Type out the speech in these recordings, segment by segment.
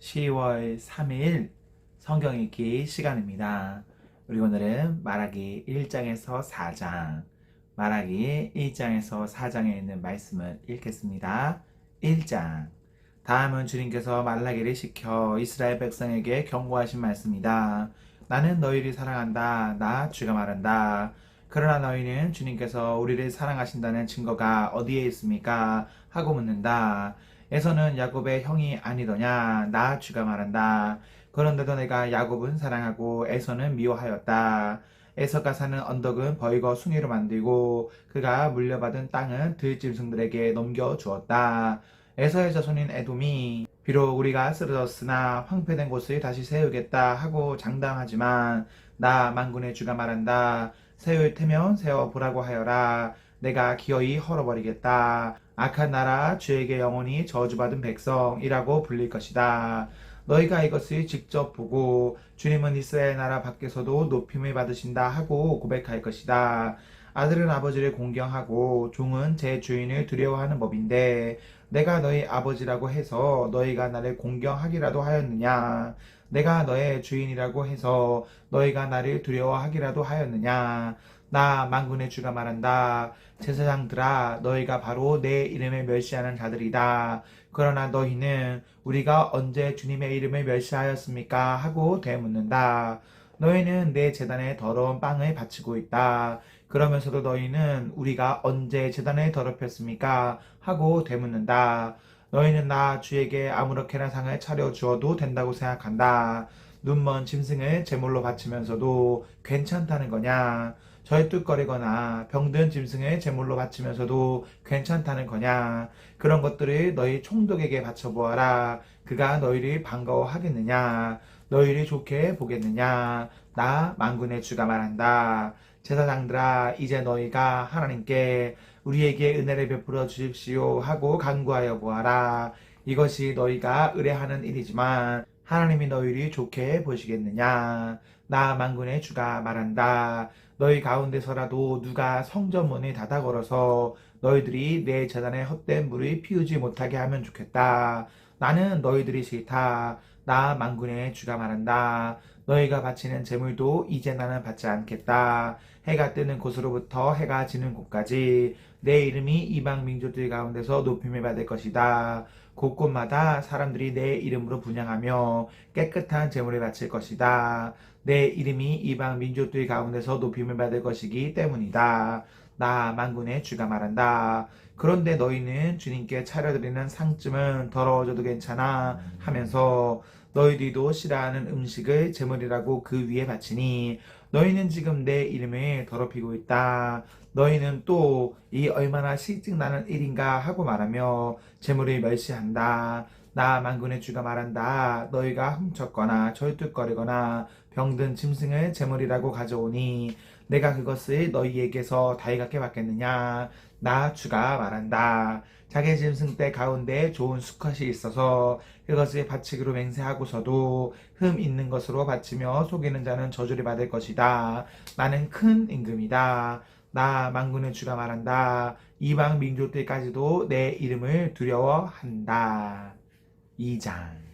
10월 3일 성경 읽기 시간입니다. 우리 오늘은 말하기 1장에서 4장, 말하기 1장에서 4장에 있는 말씀을 읽겠습니다. 1장. 다음은 주님께서 말라기를 시켜 이스라엘 백성에게 경고하신 말씀이다. 나는 너희를 사랑한다. 나 주가 말한다. 그러나 너희는 주님께서 우리를 사랑하신다는 증거가 어디에 있습니까? 하고 묻는다. 에서는 야곱의 형이 아니더냐? 나 주가 말한다. 그런데도 내가 야곱은 사랑하고 에서는 미워하였다. 에서가 사는 언덕은 버이거 숭이로 만들고 그가 물려받은 땅은 들짐승들에게 넘겨주었다. 에서의 자손인 에돔이 비록 우리가 쓰러졌으나 황폐된 곳을 다시 세우겠다 하고 장담하지만 나 만군의 주가 말한다. 세울 테면 세워보라고 하여라. 내가 기어이 헐어버리겠다. 악한 나라 주에게 영원히 저주받은 백성이라고 불릴 것이다. 너희가 이것을 직접 보고 주님은 이스라엘 나라 밖에서도 높임을 받으신다 하고 고백할 것이다. 아들은 아버지를 공경하고 종은 제 주인을 두려워하는 법인데 내가 너희 아버지라고 해서 너희가 나를 공경하기라도 하였느냐? 내가 너의 주인이라고 해서 너희가 나를 두려워하기라도 하였느냐? 나 만군의 주가 말한다. 제사장들아 너희가 바로 내 이름을 멸시하는 자들이다. 그러나 너희는 우리가 언제 주님의 이름을 멸시하였습니까? 하고 되묻는다. 너희는 내 재단에 더러운 빵을 바치고 있다. 그러면서도 너희는 우리가 언제 재단을 더럽혔습니까? 하고 되묻는다. 너희는 나 주에게 아무렇게나 상을 차려 주어도 된다고 생각한다. 눈먼 짐승을 제물로 바치면서도 괜찮다는 거냐? 절뚝거리거나 병든 짐승을 제물로 바치면서도 괜찮다는 거냐? 그런 것들을 너희 총독에게 바쳐보아라. 그가 너희를 반가워하겠느냐? 너희를 좋게 보겠느냐? 나 만군의 주가 말한다. 제사장들아, 이제 너희가 하나님께 우리에게 은혜를 베풀어 주십시오 하고 간구하여 보아라. 이것이 너희가 의뢰하는 일이지만 하나님이 너희를 좋게 보시겠느냐? 나 만군의 주가 말한다. 너희 가운데서라도 누가 성전문을 닫아 걸어서 너희들이 내 재단에 헛된 물을 피우지 못하게 하면 좋겠다. 나는 너희들이 싫다. 나 만군의 주가 말한다. 너희가 바치는 재물도 이제 나는 받지 않겠다. 해가 뜨는 곳으로부터 해가 지는 곳까지 내 이름이 이방 민족들 가운데서 높임을 받을 것이다. 곳곳마다 사람들이 내 이름으로 분양하며 깨끗한 재물을 바칠 것이다. 내 이름이 이방 민족들 가운데서 높임을 받을 것이기 때문이다. 나 만군의 주가 말한다. 그런데 너희는 주님께 차려드리는 상쯤은 더러워져도 괜찮아 하면서 너희들도 싫어하는 음식을 제물이라고 그 위에 바치니 너희는 지금 내 이름을 더럽히고 있다. 너희는 또 이 얼마나 실증나는 일인가 하고 말하며 제물을 멸시한다. 나 만군의 주가 말한다. 너희가 훔쳤거나 절뚝거리거나 병든 짐승을 제물이라고 가져오니 내가 그것을 너희에게서 달갑게 받겠느냐? 나 주가 말한다. 자기 짐승 때 가운데 좋은 수컷이 있어서 그것을 바치기로 맹세하고서도 흠 있는 것으로 바치며 속이는 자는 저주를 받을 것이다. 나는 큰 임금이다. 나 만군의 주가 말한다. 이방 민족들까지도 내 이름을 두려워한다. 2장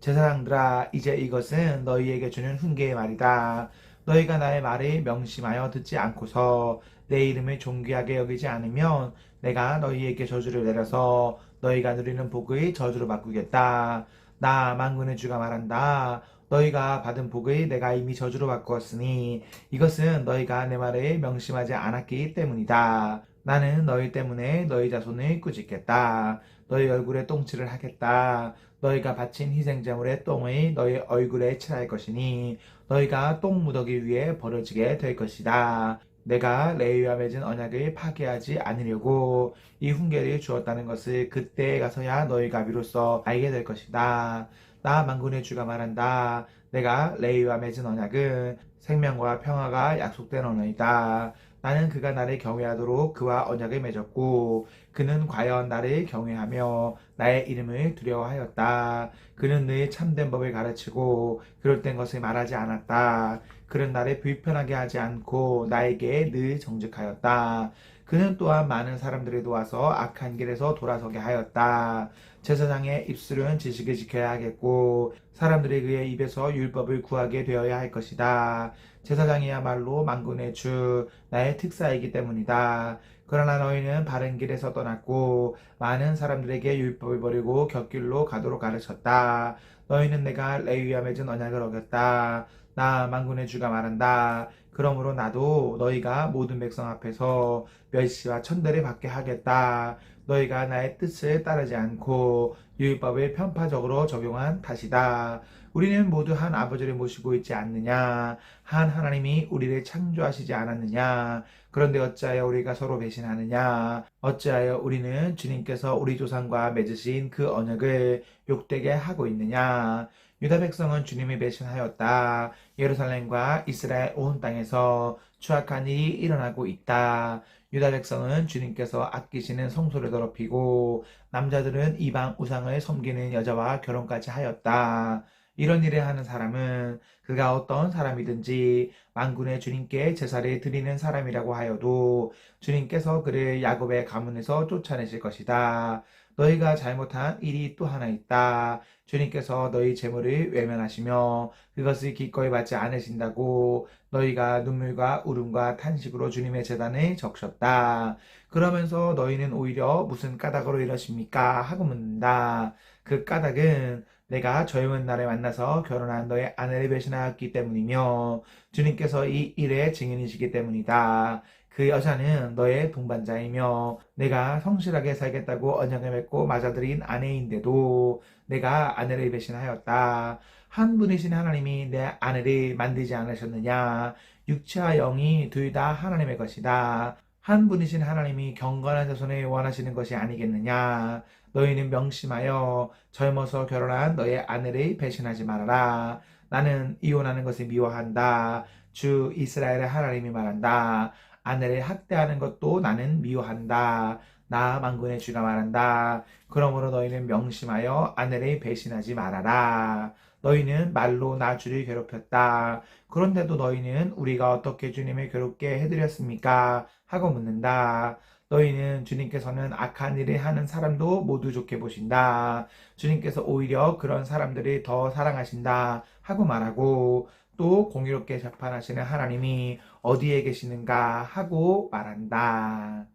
제사장들아 이제 이것은 너희에게 주는 훈계의 말이다. 너희가 나의 말을 명심하여 듣지 않고서 내 이름을 존귀하게 여기지 않으면 내가 너희에게 저주를 내려서 너희가 누리는 복의 저주로 바꾸겠다. 나 만군의 주가 말한다. 너희가 받은 복을 내가 이미 저주로 바꾸었으니 이것은 너희가 내 말을 명심하지 않았기 때문이다. 나는 너희 때문에 너희 자손을 꾸짖겠다. 너희 얼굴에 똥칠을 하겠다. 너희가 바친 희생제물의 똥을 너희 얼굴에 칠할 것이니 너희가 똥 무더기 위에 버려지게 될 것이다. 내가 레위와 맺은 언약을 파괴하지 않으려고 이 훈계를 주었다는 것을 그때에 가서야 너희가 비로소 알게 될 것이다. 나 만군의 주가 말한다. 내가 레위와 맺은 언약은 생명과 평화가 약속된 언어이다. 나는 그가 나를 경외하도록 그와 언약을 맺었고 그는 과연 나를 경외하며 나의 이름을 두려워하였다. 그는 늘 참된 법을 가르치고 그럴 땐 것을 말하지 않았다. 그는 나를 불편하게 하지 않고 나에게 늘 정직하였다. 그는 또한 많은 사람들이 도와서 악한 길에서 돌아서게 하였다. 제사장의 입술은 지식을 지켜야 하겠고 사람들이 그의 입에서 율법을 구하게 되어야 할 것이다. 제사장이야말로 만군의 주 나의 특사이기 때문이다. 그러나 너희는 바른 길에서 떠났고 많은 사람들에게 율법을 버리고 곁길로 가도록 가르쳤다. 너희는 내가 레위와 맺은 언약을 어겼다. 나 만군의 주가 말한다. 그러므로 나도 너희가 모든 백성 앞에서 멸시와 천대를 받게 하겠다. 너희가 나의 뜻을 따르지 않고 율법을 편파적으로 적용한 탓이다. 우리는 모두 한 아버지를 모시고 있지 않느냐? 한 하나님이 우리를 창조하시지 않았느냐? 그런데 어찌하여 우리가 서로 배신하느냐? 어찌하여 우리는 주님께서 우리 조상과 맺으신 그 언약을 욕되게 하고 있느냐? 유다 백성은 주님을 배신하였다. 예루살렘과 이스라엘 온 땅에서 추악한 일이 일어나고 있다. 유다 백성은 주님께서 아끼시는 성소를 더럽히고 남자들은 이방 우상을 섬기는 여자와 결혼까지 하였다. 이런 일을 하는 사람은 그가 어떤 사람이든지 만군의 주님께 제사를 드리는 사람이라고 하여도 주님께서 그를 야곱의 가문에서 쫓아내실 것이다. 너희가 잘못한 일이 또 하나 있다. 주님께서 너희 재물을 외면하시며 그것을 기꺼이 받지 않으신다고 너희가 눈물과 울음과 탄식으로 주님의 재단에 적셨다. 그러면서 너희는 오히려 무슨 까닭으로 이러십니까? 하고 묻는다. 그 까닭은 내가 젊은 날에 만나서 결혼한 너의 아내를 배신하였기 때문이며 주님께서 이 일의 증인이시기 때문이다. 그 여자는 너의 동반자이며 내가 성실하게 살겠다고 언약을 맺고 맞아들인 아내인데도 내가 아내를 배신하였다. 한 분이신 하나님이 내 아내를 만들지 않으셨느냐? 육체와 영이 둘 다 하나님의 것이다. 한 분이신 하나님이 경건한 자손을 원하시는 것이 아니겠느냐? 너희는 명심하여 젊어서 결혼한 너의 아내를 배신하지 말아라. 나는 이혼하는 것을 미워한다. 주 이스라엘의 하나님이 말한다. 아내를 학대하는 것도 나는 미워한다. 나 만군의 주가 말한다. 그러므로 너희는 명심하여 아내를 배신하지 말아라. 너희는 말로 나 주를 괴롭혔다. 그런데도 너희는 우리가 어떻게 주님을 괴롭게 해드렸습니까? 하고 묻는다. 너희는 주님께서는 악한 일을 하는 사람도 모두 좋게 보신다. 주님께서 오히려 그런 사람들을 더 사랑하신다. 하고 말하고 또 공의롭게 재판하시는 하나님이 어디에 계시는가 하고 말한다.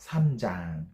3장.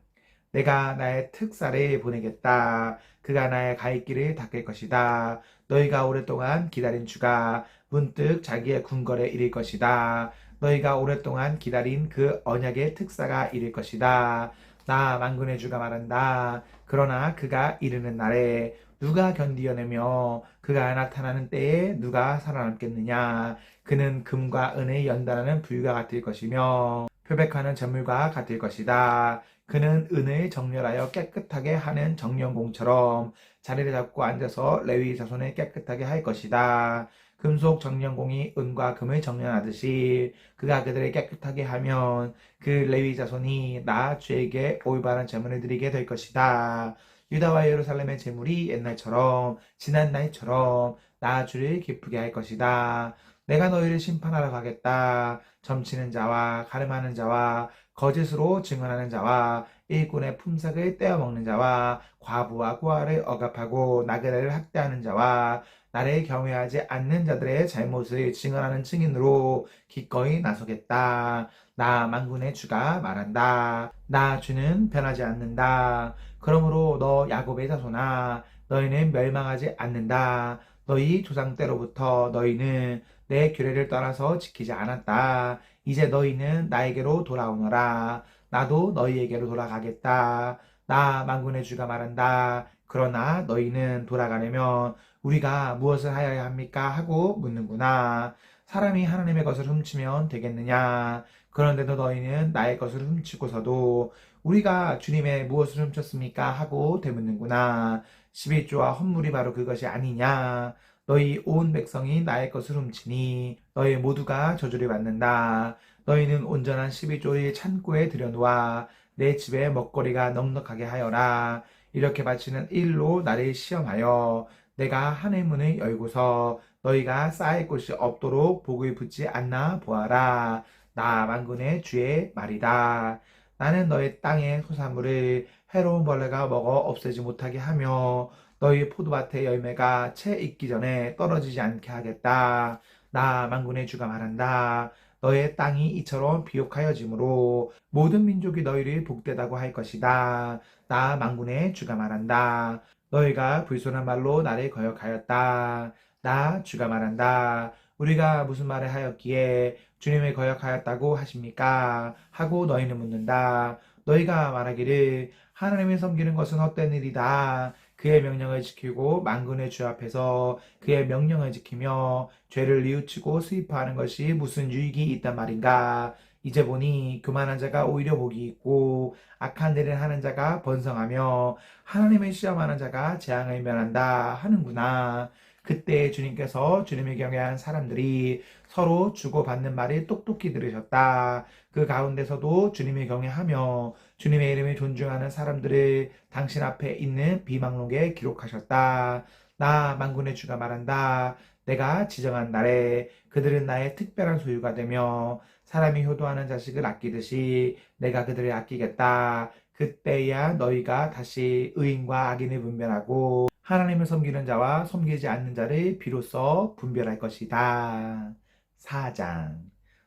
내가 나의 특사를 보내겠다. 그가 나의 갈 길을 닦을 것이다. 너희가 오랫동안 기다린 주가 문득 자기의 궁궐에 이를 것이다. 너희가 오랫동안 기다린 그 언약의 특사가 이를 것이다. 나 만군의 주가 말한다. 그러나 그가 이르는 날에 누가 견디어내며 그가 나타나는 때에 누가 살아남겠느냐. 그는 금과 은의 연단하는 불과 같을 것이며 표백하는 재물과 같을 것이다. 그는 은을 정렬하여 깨끗하게 하는 정령공처럼 자리를 잡고 앉아서 레위 자손을 깨끗하게 할 것이다. 금속 정령공이 은과 금을 정련하듯이 그가 그들을 깨끗하게 하면 그 레위 자손이 나 주에게 올바른 재물을 드리게 될 것이다. 유다와 예루살렘의 재물이 옛날처럼 지난 날처럼 나 주를 기쁘게 할 것이다. 내가 너희를 심판하러 가겠다. 점치는 자와 가름하는 자와 거짓으로 증언하는 자와 일꾼의 품삯을 떼어먹는 자와 과부와 고아를 억압하고 나그네를 학대하는 자와 나를 경외하지 않는 자들의 잘못을 증언하는 증인으로 기꺼이 나서겠다. 나 만군의 주가 말한다. 나 주는 변하지 않는다. 그러므로 너 야곱의 자손아 너희는 멸망하지 않는다. 너희 조상 때로부터 너희는 내 규례를 떠나서 지키지 않았다. 이제 너희는 나에게로 돌아오너라. 나도 너희에게로 돌아가겠다. 나 만군의 주가 말한다. 그러나 너희는 돌아가려면 우리가 무엇을 하여야 합니까? 하고 묻는구나. 사람이 하나님의 것을 훔치면 되겠느냐? 그런데도 너희는 나의 것을 훔치고서도 우리가 주님의 무엇을 훔쳤습니까? 하고 되묻는구나. 11조와 헌물이 바로 그것이 아니냐? 너희 온 백성이 나의 것을 훔치니 너희 모두가 저주를 받는다. 너희는 온전한 12조의 창고에 들여놓아 내 집에 먹거리가 넉넉하게 하여라. 이렇게 바치는 일로 나를 시험하여 내가 하늘 문을 열고서 너희가 쌓일 곳이 없도록 복을 붙지 않나 보아라. 나 만군의 주의 말이다. 나는 너희 땅의 소산물을 해로운 벌레가 먹어 없애지 못하게 하며 너희 포도밭의 열매가 채 익기 전에 떨어지지 않게 하겠다. 나 만군의 주가 말한다. 너의 땅이 이처럼 비옥하여짐으로 모든 민족이 너희를 복되다고 할 것이다. 나 만군의 주가 말한다. 너희가 불손한 말로 나를 거역하였다. 나 주가 말한다. 우리가 무슨 말을 하였기에 주님을 거역하였다고 하십니까? 하고 너희는 묻는다. 너희가 말하기를 하나님을 섬기는 것은 헛된 일이다. 그의 명령을 지키고 만군의 주 앞에서 그의 명령을 지키며 죄를 뉘우치고 수입하는 것이 무슨 유익이 있단 말인가? 이제 보니 교만한 자가 오히려 복이 있고 악한 일을 하는 자가 번성하며 하나님을 시험하는 자가 재앙을 면한다 하는구나. 그때 주님께서 주님을 경외한 사람들이 서로 주고받는 말을 똑똑히 들으셨다. 그 가운데서도 주님을 경외하며 주님의 이름을 존중하는 사람들을 당신 앞에 있는 비망록에 기록하셨다. 나 만군의 주가 말한다. 내가 지정한 날에 그들은 나의 특별한 소유가 되며 사람이 효도하는 자식을 아끼듯이 내가 그들을 아끼겠다. 그때야 너희가 다시 의인과 악인을 분별하고 하나님을 섬기는 자와 섬기지 않는 자를 비로소 분별할 것이다. 4장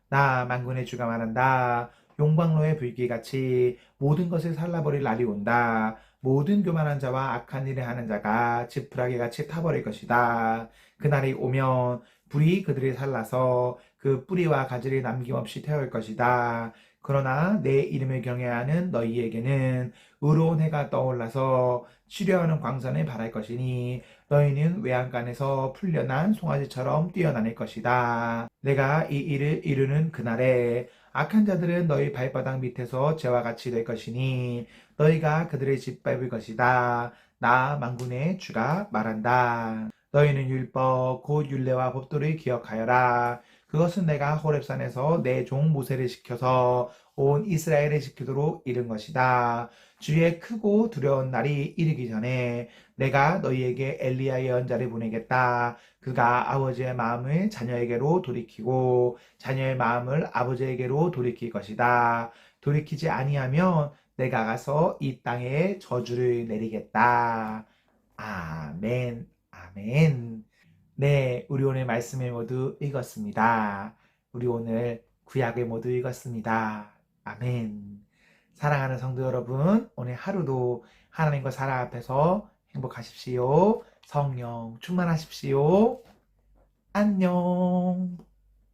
나 만군의 주가 말한다. 용광로의 불길같이 모든 것을 살라버릴 날이 온다. 모든 교만한 자와 악한 일을 하는 자가 지푸라기 같이 타버릴 것이다. 그날이 오면 불이 그들을 살라서 그 뿌리와 가지를 남김없이 태울 것이다. 그러나 내 이름을 경외하는 너희에게는 의로운 해가 떠올라서 치료하는 광선을 발할 것이니 너희는 외양간에서 풀려난 송아지처럼 뛰어다닐 것이다. 내가 이 일을 이루는 그날에 악한 자들은 너희 발바닥 밑에서 죄와 같이 될 것이니 너희가 그들을 짓밟을 것이다. 나 만군의 주가 말한다. 너희는 율법 곧 율례와 법도를 기억하여라. 그것은 내가 호렙산에서 내 종 모세를 시켜서 온 이스라엘을 지키도록 이른 것이다. 주의 크고 두려운 날이 이르기 전에 내가 너희에게 엘리야 예언자를 보내겠다. 그가 아버지의 마음을 자녀에게로 돌이키고 자녀의 마음을 아버지에게로 돌이킬 것이다. 돌이키지 아니하면 내가 가서 이 땅에 저주를 내리겠다. 아멘. 아멘. 네, 우리 오늘 말씀을 모두 읽었습니다. 우리 오늘 구약을 모두 읽었습니다. 아멘. 사랑하는 성도 여러분, 오늘 하루도 하나님과 사랑 앞에서 행복하십시오. 성령 충만하십시오. 안녕.